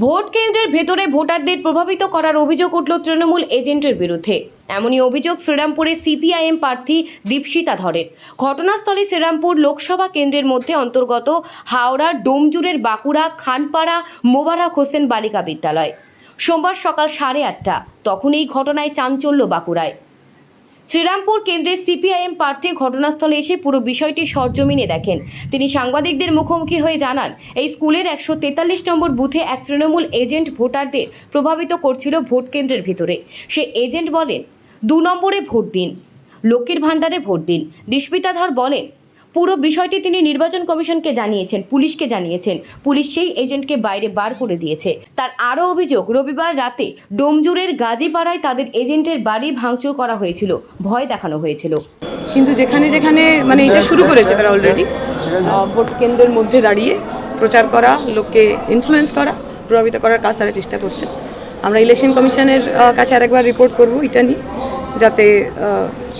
Vote কেন্দ্রের ভেতরে ভোটারদের প্রভাবিত করার অভিযোগ উঠল তৃণমূল এজেন্টের বিরুদ্ধে। এমনই অভিযোগ শ্রীরামপুরে সিপিআইএম প্রার্থী দীপশিতা ধরের। ঘটনাস্থলে শ্রীরামপুর লোকসভা কেন্দ্রের মধ্যে অন্তর্গত হাওড়া ডোমজুরের বাঁকুড়া, খানপাড়া, মোবারক হোসেন বালিকা বিদ্যালয়। সোমবার সকাল সাড়ে আটটা, তখন এই ঘটনায় চাঞ্চল্য বাঁকুড়ায়। শ্রীরামপুর কেন্দ্রের সিপিআইএম প্রার্থী ঘটনাস্থলে এসে পুরো বিষয়টি সরজমিনে দেখেন। তিনি সাংবাদিকদের মুখোমুখি হয়ে জানান, এই স্কুলের একশো তেতাল্লিশ নম্বর বুথে এক তৃণমূল এজেন্ট ভোটারদের প্রভাবিত করছিল ভোট কেন্দ্রের ভিতরে। সে এজেন্ট বলেন, দু নম্বরে ভোট দিন লক্ষ্মীর ভাণ্ডারে ভোট দিন। দিস্মিতাধর বলেন পুরো বিষয়টি তিনি নির্বাচন কমিশনকে জানিয়েছেন, পুলিশকে জানিয়েছেন। পুলিশ সেই এজেন্টকে বাইরে বার করে দিয়েছে। তার আরও অভিযোগ, রবিবার রাতে ডোমজুরের গাজীপাড়ায় তাদের এজেন্টের বাড়ি ভাঙচুর করা হয়েছিল। ভয় দেখানো হয়েছিল। কিন্তু যেখানে যেখানে মানে এটা শুরু করেছে তারা অলরেডি ভোট কেন্দ্রের মধ্যে দাঁড়িয়ে প্রচার করা, লোককে ইনফ্লুয়েন্স করা, প্রভাবিত করার কাজ তারা চেষ্টা করছে। আমরা ইলেকশন কমিশনের কাছে আরেকবার রিপোর্ট করব, এটা নিয়ে। যাতে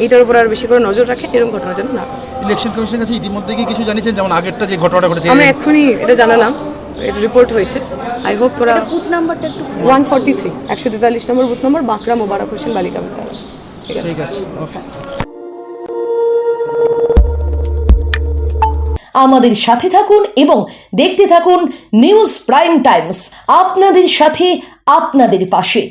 এইটার উপর আর বেশি করে নজর রাখে এরকম ঘটনা যেন না ইলেকশন কমিশনের কাছে ইতিমধ্যে কি কিছু জানিয়েছেন? যেমন আগেরটা যে ঘটনাটা ঘটেছে আমরা এক্ষুনি এটা জানালাম এটা রিপোর্ট হয়েছে। আই হোপ তোরা বুথ নাম্বারটা একটু ওয়ান ফর্টি থ্রি একশো তেতাল্লিশ নম্বর বুথ নম্বর বাঁকড়া মোবারক হোসেন বালিকা বিদ্যালয় ঠিক আছে। ঠিক আছে ওকে আমাদের সাথে থাকুন এবং দেখতে থাকুন নিউজ প্রাইম টাইমস আপনাদের সাথে আপনাদের পাশে।